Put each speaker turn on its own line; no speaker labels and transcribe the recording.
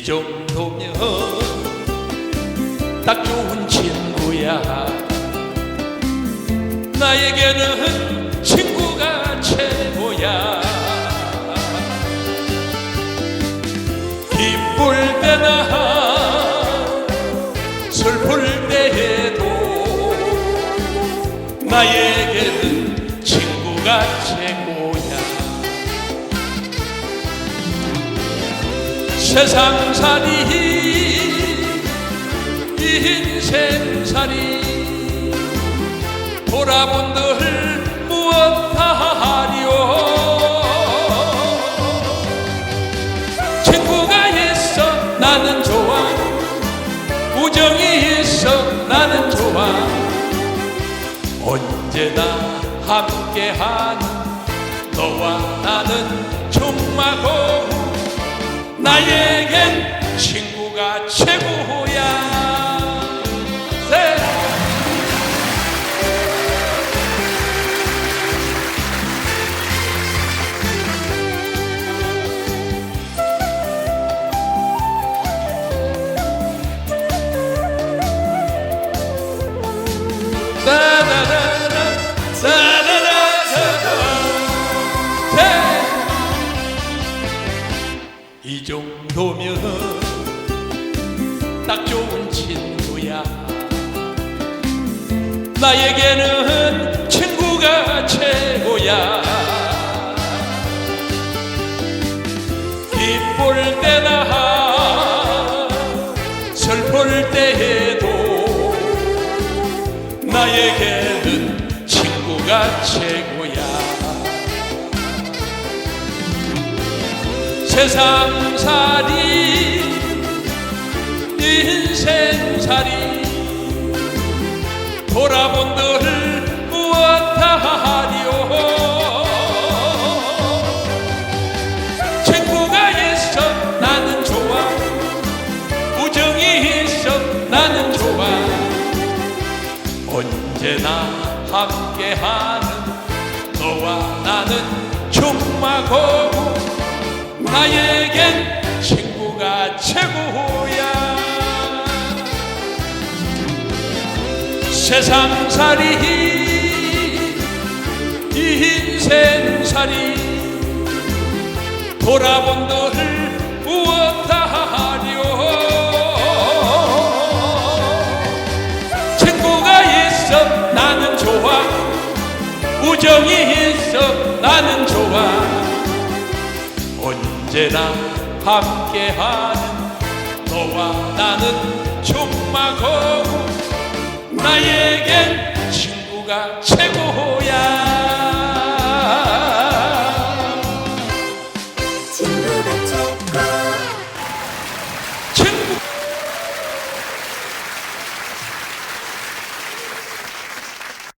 이 정도면 딱 좋은 친구야. 나에게는 친구가 최고야. 기쁠 때나 슬플 때에도 나에게는 친구가 최고 세상살이 인생살이. 돌아본들 무엇하리요 친구가 있어 나는 좋아. 우정이 있어 나는 좋아. 언제나 함께하는 너와 나는 충마고 나에겐 이 정도면 딱 좋은 친구야. 나에게는 친구가 최고야. 기쁠 때나 슬플 때에도 나에게는 친구가 최고 세상살이 인생살이 돌아본들 무엇하리요 친구가 있어 나는 좋아 우정이 있어 나는 좋아. 언제나 함께하는 너와 나는 충마고 나에겐 친구가 최고야. 세상살이 인생살이 돌아본들 무엇하리요 친구가 있어 나는 좋아. 우정이 있어 나는 좋아 언제나 함께하는 너와 나는 충마고 나에겐 친구가 최고야